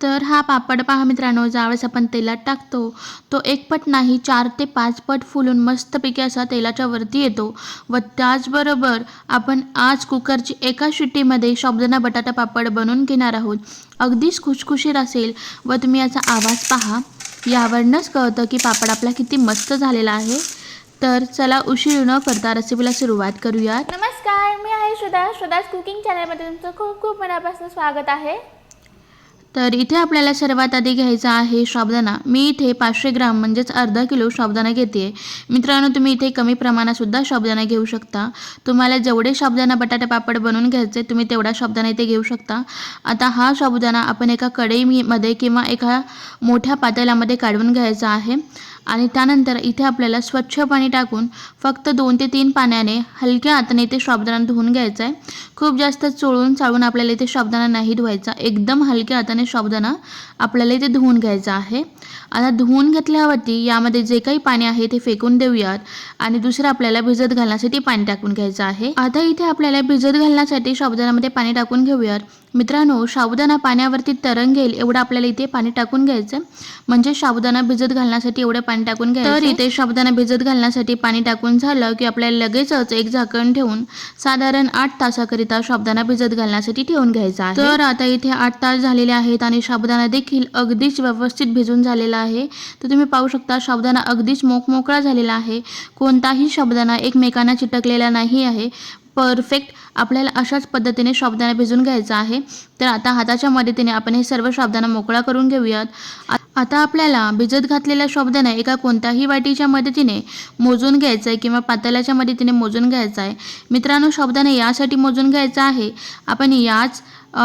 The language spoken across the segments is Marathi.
तर हा पापड पहा मित्रांनो ज्यावेळेस आपण तेलात टाकतो तो एक पट नाही चार ते पाच पट फुलून मस्तपैकी असा तेलाच्या वरती येतो. व त्याचबरोबर आपण आज कुकरची एका शिट्टीमध्ये साबुदाणा बटाटा पापड बनवून घेणार आहोत. अगदीच खुशखुशीर असेल व तुम्ही याचा आवाज पहा. यावरनंच कळतं की पापड आपला किती मस्त झालेला आहे. तर चला उशीर न करता रेसिपीला सुरुवात करूयात. नमस्कार मी आहे श्रद्धा श्रद्धाच कुकिंग चॅनलमध्ये तुमचं खूप खूप मनापासून स्वागत आहे. तर इथे आपल्याला सर्वात आधी घ्यायचा आहे साबदाणा. मी इथे पाचशे ग्राम म्हणजेच अर्धा किलो साबदाणा घेते. मित्रांनो तुम्ही इथे कमी प्रमाणातसुद्धा साबुदाणा घेऊ शकता. तुम्हाला जेवढे साबदाणा बटाटा पापड बनवून घ्यायचे तुम्ही तेवढा साबुदाणा इथे घेऊ शकता. आता हा साबुदाणा आपण एका कढईमध्ये किंवा एका मोठ्या पातेल्यामध्ये काढून घ्यायचा आहे. आणि त्यानंतर इथे आपल्याला स्वच्छ पाणी टाकून फक्त दोन ते तीन पाण्याने हलक्या हाताने ते साबुदाणा धुवून घ्यायचा आहे. खूप जास्त चोळून चाळून आपल्याला इथे साबदाणा नाही धुवायचा. एकदम हलक्या हाताने साबुदाणा आपल्याला इथे धुवून घ्यायचा आहे. आता धुवून घेतल्यावरती यामध्ये जे काही पाणी आहे ते फेकून देऊयात. आणि दुसरं आपल्याला भिजत घालण्यासाठी पाणी टाकून घ्यायचं आहे. आता इथे आपल्याला भिजत घालण्यासाठी साबुदाण्यामध्ये पाणी टाकून घेऊयात. मित्रांनो साबुदाणा पाण्यावरती तरंगेल एवढं आपल्याला इथे पाणी टाकून घ्यायचं म्हणजे साबुदाणा भिजत घालण्यासाठी एवढं पाणी टाकून घ्यायचं. तर इथे साबुदाणा भिजत घालण्यासाठी पाणी टाकून झालं की आपल्याला लगेचच एक झाकण ठेवून साधारण आठ तासाकरिता साबुदाणा भिजत घालण्यासाठी ठेवून घ्यायचा आहे. तर आता इथे आठ तास झालेले आहेत. आणि साबुदाणा देखील अगदीच व्यवस्थित भिजून झालेला आहे. तर तुम्ही पाहू शकता साबुदाणा अगदीच मोकमोकळा झालेला आहे. कोणताही साबुदाणा एकमेकांना चिटकलेला नाही आहे. परफेक्ट आपल्याला अशाच पद्धतीने साबुदाणा भिजून घ्यायचा आहे. तर आता हाताच्या मदतीने आपण हे सर्व साबुदाणा मोकळा करून घेऊयात. आता आपल्याला भिजत घातलेल्या शब्दाने एका कोणत्याही वाटीच्या मदतीने मोजून घ्यायचं आहे किंवा पातेल्याच्या मदतीने मोजून घ्यायचं आहे मित्रांनो शब्दाने यासाठी मोजून घ्यायचं आहे. आपण याच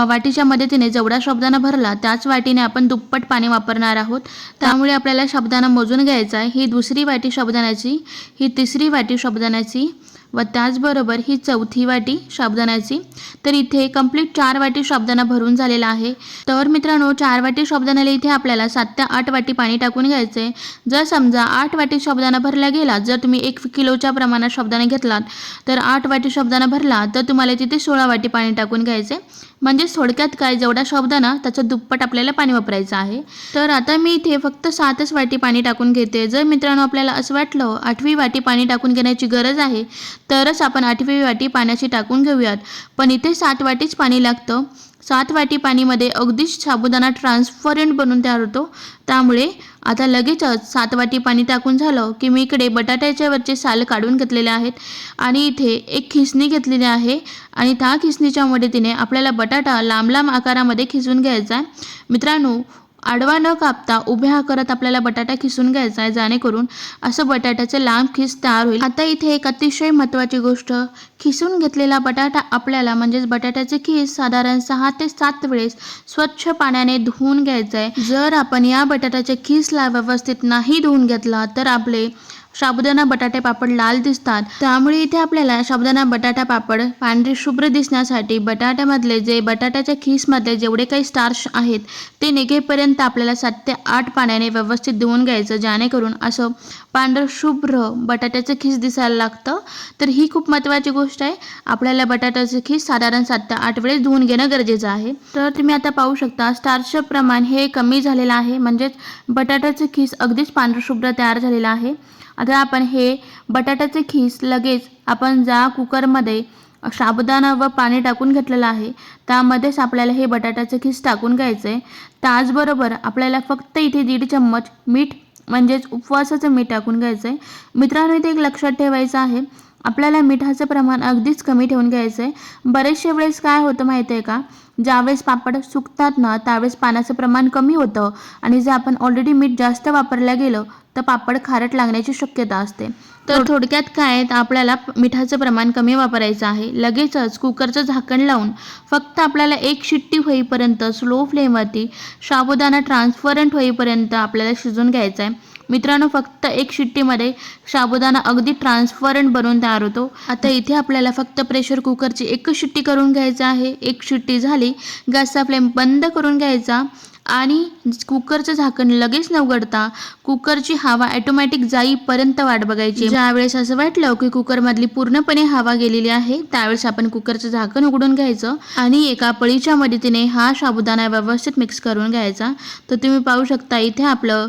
वाटीच्या मदतीने जेवढा शब्दानं भरला त्याच वाटीने आपण दुप्पट पाणी वापरणार आहोत. त्यामुळे आपल्याला शब्दानं मोजून घ्यायचा आहे ही दुसरी वाटी शब्दानाची ही तिसरी वाटी शब्दानाची व त्याचबरोबर ही चौथी वाटी साबुदाण्याची तर इथे कंप्लीट चार वाटी साबुदाणा भरून झालेला आहे. तर मित्रांनो चार वाटी साबुदाण्याला इथे आपल्याला सात ते आठ वाटी पाणी टाकून घ्यायचं आहे जर समजा आठ वाटी साबुदाणा भरला गेला जर तुम्ही एक किलोच्या प्रमाणात साबुदाणा घेतलात तर आठ वाटी साबुदाणा भरला तर तुम्हाला तिथे सोळा वाटी पाणी टाकून घ्यायचे म्हणजेच थोडक्यात काय जेवढा ना त्याचं दुप्पट आपल्याला पाणी वापरायचं आहे. तर आता मी इथे फक्त सातच वाटी पाणी टाकून घेते. जर मित्रांनो आपल्याला असं वाटलं आठवी वाटी पाणी टाकून घेण्याची गरज आहे तरच आपण आठवी वाटी पाण्याची टाकून घेऊयात. पण इथे सात वाटीच पाणी लागतं. सात वाटी पाणीमध्ये अगदीच साबुदाणा ट्रान्सपरंट बनून तयार होतो. त्यामुळे आता लगेचच सात वाटी पाणी टाकून झालं की मी इकडे बटाट्याच्या वरचे साल काढून घेतलेले आहेत आणि इथे एक खिसणी घेतलेली आहे आणि त्या खिसणीच्या मदतीने आपल्याला बटाटा लांब लांब आकारामध्ये खिसून घ्यायचा आहे. मित्रांनो आडवा न कापता उभ्या करत आपल्याला बटाटा खिसून घ्यायचा आहे जेणेकरून असं बटाट्याचं लांब खिस तयार होईल. आता इथे एक अतिशय महत्त्वाची गोष्ट खिसून घेतलेला बटाटा आपल्याला म्हणजेच बटाट्याचे खीस साधारण सहा ते सात वेळेस स्वच्छ पाण्याने धुवून घ्यायचं आहे. जर आपण या बटाट्याचे खीसला व्यवस्थित नाही धुवून घेतला तर आपले साबुदाणा बटाटे पापड लाल दिसतात. त्यामुळे इथे आपल्याला साबुदाणा बटाटा पापड पांढरे शुभ्र दिसण्यासाठी बटाट्यामधले जे बटाट्याच्या खीसमधले जेवढे काही स्टार्च आहेत ते निघेपर्यंत आपल्याला सात ते आठ पाण्याने व्यवस्थित धुवून घ्यायचं जेणेकरून असं पांढरं शुभ्र बटाट्याचं खीस दिसायला लागतं. तर ही खूप महत्त्वाची गोष्ट आहे. आपल्याला बटाट्याचं खीस साधारण सात ते आठ वेळेस धुवून घेणं गरजेचं आहे. तर तुम्ही आता पाहू शकता स्टार्चचं प्रमाण हे कमी झालेलं आहे. म्हणजेच बटाट्याचं खीस अगदीच पांढरं शुभ्र तयार झालेलं आहे. आता आपण हे बटाट्याचे खीस लगेच आपण ज्या कुकरमध्ये साबुदाणा व पाणी टाकून घेतलेलं आहे त्यामध्येच आपल्याला हे बटाट्याचे खीस टाकून घ्यायचं. आहे त्याचबरोबर आपल्याला फक्त इथे दीड चम्मच मीठ म्हणजेच उपवासाचं मीठ टाकून घ्यायचं आहे मित्रांनो इथे एक लक्षात ठेवायचं आहे आपल्याला मिठाचं प्रमाण अगदीच कमी ठेवून घ्यायचं आहे बरेचशे वेळेस काय होतं माहिती आहे का? ज्यावेळेस पापड सुकतात ना त्यावेळेस पाण्याचं प्रमाण कमी होतं आणि जर आपण ऑलरेडी मीठ जास्त वापरलं गेलं तर पापड खारट लागण्याची शक्यता असते. तर थोडक्यात काय तर आपल्याला मिठाचं प्रमाण कमी वापरायचं आहे. लगेचच कुकरचं झाकण लावून फक्त आपल्याला एक शिट्टी होईपर्यंत स्लो फ्लेमवरती साबुदाणा ट्रान्सफरंट होईपर्यंत आपल्याला शिजून घ्यायचं आहे मित्रांनो फक्त एक शिट्टीमध्ये साबुदाणा अगदी ट्रान्सफरंट बनून तयार होतो. आता इथे आपल्याला फक्त प्रेशर कुकरची एकच शिट्टी करून घ्यायचं आहे. एक शिट्टी झाली गॅसचा फ्लेम बंद करून घ्यायचा आणि कुकरचं झाकण लगेच न उघडता कुकरची हवा ॲटोमॅटिक जाईपर्यंत वाट बघायची. ज्यावेळेस असं वाटलं की कुकरमधली पूर्णपणे हवा गेलेली आहे त्यावेळेस आपण कुकरचं झाकण उघडून घ्यायचं आणि एका पळीच्या मदतीने हा साबुदाणा व्यवस्थित मिक्स करून घ्यायचा. तर तुम्ही पाहू शकता इथे आपलं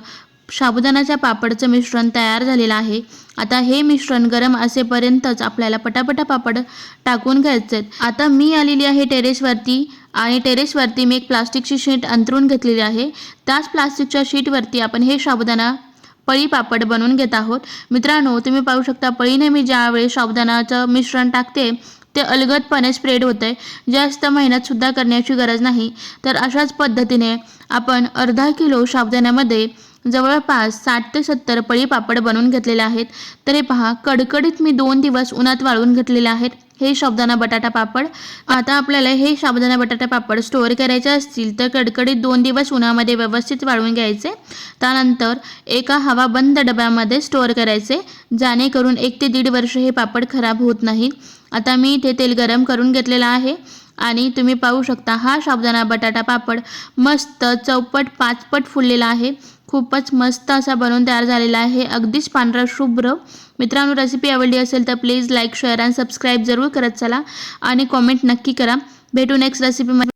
साबुदाण्याच्या पापडचं मिश्रण तयार झालेलं आहे. आता हे मिश्रण गरम असेपर्यंतच आपल्याला पटापटा पापड टाकून घ्यायचे आहेत. आता मी आलेली आहे टेरेसवरती आणि टेरेसवरती मी एक प्लास्टिकची शीट अंतरून घेतलेली आहे. त्याच प्लास्टिकच्या शीटवरती आपण हे साबुदाणा पळी पापड बनवून घेत आहोत. मित्रांनो तुम्ही पाहू शकता पळीने मी ज्यावेळी साबुदाणाचं मिश्रण टाकते ते अलगदपणे स्प्रेड होतं. आहे जास्त मेहनतसुद्धा करण्याची गरज नाही. तर अशाच पद्धतीने आपण अर्धा किलो साबुदाण्यामध्ये जवळपास साठ ते सत्तर पळी पापड बनवून घेतलेले आहेत. तर हे पहा कडकडीत मी दोन दिवस उन्हात वाळवून घेतलेले आहेत. हे साबुदाणा बटाटा पापड. आता आपल्याला हे साबुदाणा बटाटा पापड स्टोअर करायचे असतील तर कडकडीत दोन दिवस उन्हामध्ये व्यवस्थित वाळवून घ्यायचे. त्यानंतर एका हवा बंद डब्यामध्ये स्टोअर करायचे जेणेकरून एक ते दीड वर्ष हे पापड खराब होत नाहीत आता मी इथे तेल गरम करून घेतलेलं आहे. आणि तुम्ही पाहू शकता हा साबुदाणा बटाटा पापड मस्त चौपट पाचपट फुललेला आहे. खूपच मस्त असा बनवून तयार झालेला आहे. अगदीच पांढरा शुभ्र. मित्रांनो रेसिपी आवडली असेल तर प्लीज लाईक शेअर आणि सबस्क्राईब जरूर करत चला. आणि कॉमेंट नक्की करा. भेटू नेक्स्ट रेसिपीमध्ये